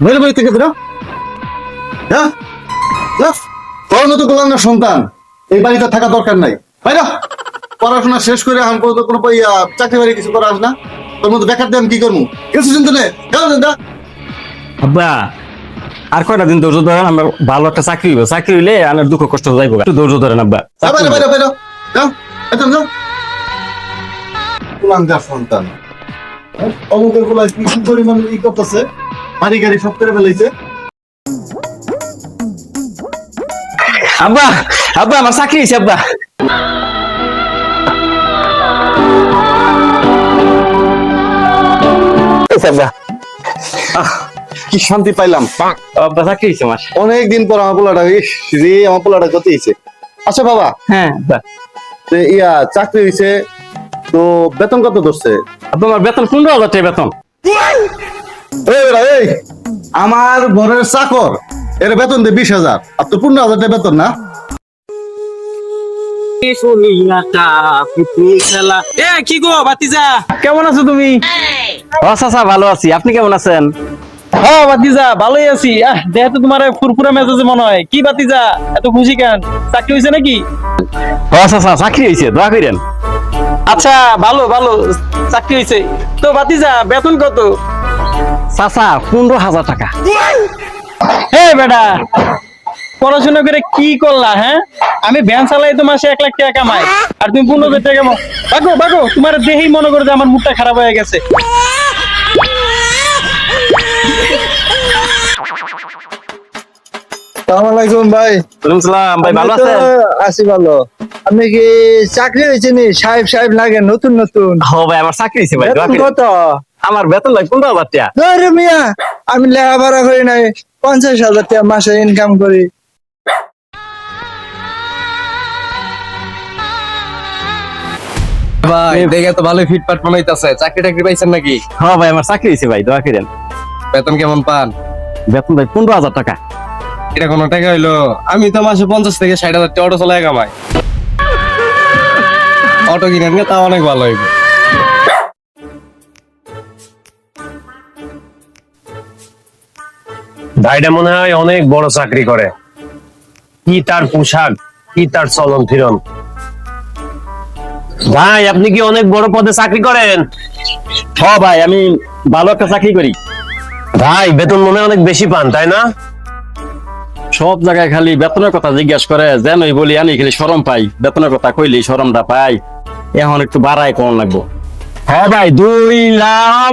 বাইরে বাড়ি থেকে বেরো হ্যাঁ। তোর মতো গোলাম না সন্তান এই বাড়িতে থাকা দরকার নাই। বাইরে পড়াশোনা শেষ করে এখন পর্যন্ত কোনো চাকরি বাড়ি কিছু করাস না। তোর মতো বেকার দিয়ে আমি কি করব? কিছু চিন্তা নেই। আব্বা আর কয়টা দিন ধৈর্য ধরেন আমার ভালো একটা চাকরি হইব। চাকরি হইলে আমার দুঃখ কষ্ট যাইব একটু ধৈর্য ধরেন আব্বা। সন্তান। হ্যাঁ? অমুকের গোলায় কি কি পরিমাণ ই করতেছে? বাড়ি গাড়ি সব করে ফেলাইছে। আব্বা আব্বা আমার চাকরি হয়েছে আব্বা। আব্বা। কি শান্তি পাইলাম। আব্বা চাকরি হয়েছে আমার। অনেক দিন পর আমার পোলাটা রে আমার পোলাটা কত হয়েছে আচ্ছা বাবা। হ্যাঁ ইয়া চাকরি হয়েছে তো বেতন কত ধরছে? আব্বা আমার বেতন পনেরো হাজার টাকা বেতন। এই আমার ঘরের চাকর এর বেতন দে বিশ হাজার আর তো পনেরো হাজার টাকা বেতন না? এ কি গো বাতিজা কেমন আছো তুমি? ও চাচা ভালো আছি। আপনি কেমন আছেন? হ্যাঁ বাতিজা ভালোই আছি। আহ যেহেতু তোমার ফুরফুরা মেজাজে মনে হয়। কি বাতিজা এত খুশি কেন? চাকরি হয়েছে নাকি? ও চাচা চাকরি হয়েছে দোয়া করেন আচ্ছা ভালো ভালো চাকরি হয়েছে তো বাতিজা বেতন কত? চাচা পনেরো হাজার টাকা। হে বেটা পড়াশোনা করে কি করলা হ্যাঁ? আমি ভ্যান চালাই তো মাসে এক লাখ টাকা কামাই আর তুমি পনেরো হাজার টাকা বাগো বাগো তোমার দেহেই মনে করে যে আমার মুখটা খারাপ হয়ে গেছে। আলাইকুম ভাই। সালাম ভাই ভালো আমি আছেন? আছি ভালো। আপনি কি চাকরি হয়েছে নি? সাহেব সাহেব লাগে নতুন নতুন? ও ভাই আমার চাকরি হয়েছে ভাই কত? আমার বেতন ভাই পনেরো হাজার টাকা। মিয়া আমি লেখাপড়া করি নাই পঞ্চাশ হাজার টাকা মাসে ইনকাম করি। ভাই দেখে তো ভালোই ফিটফাট মনে হইতাছে চাকরি টাকরি পাইছেন নাকি? হ্যাঁ ভাই আমার চাকরি হয়েছে ভাই দোয়া করেন। বেতন কেমন পান? বেতন ভাই পনেরো হাজার টাকা। এটা কোনো টাকা হইল? আমি তো মাসে পঞ্চাশ থেকে ষাট হাজার টাকা অটো চালায় কামাই অটো কিনেন তাও অনেক ভালো হইবে। ভাইটা মনে হয় অনেক বড় চাকরি করে। কি তার পোশাক কি তার চলন ফিরন। ভাই আপনি কি অনেক বড় পদে চাকরি করেন? হ ভাই আমি ভালো একটা চাকরি করি। ভাই বেতন মনে অনেক বেশি পান তাই না? সব জায়গায় খালি বেতনের কথা জিজ্ঞাসা করে যেন ওই বলি আমি খালি সরম পাই। বেতনের কথা কইলি সরমটা পাই। এখন একটু বাড়াই কম লাগবো? হ্যাঁ ভাই দুই লাখ।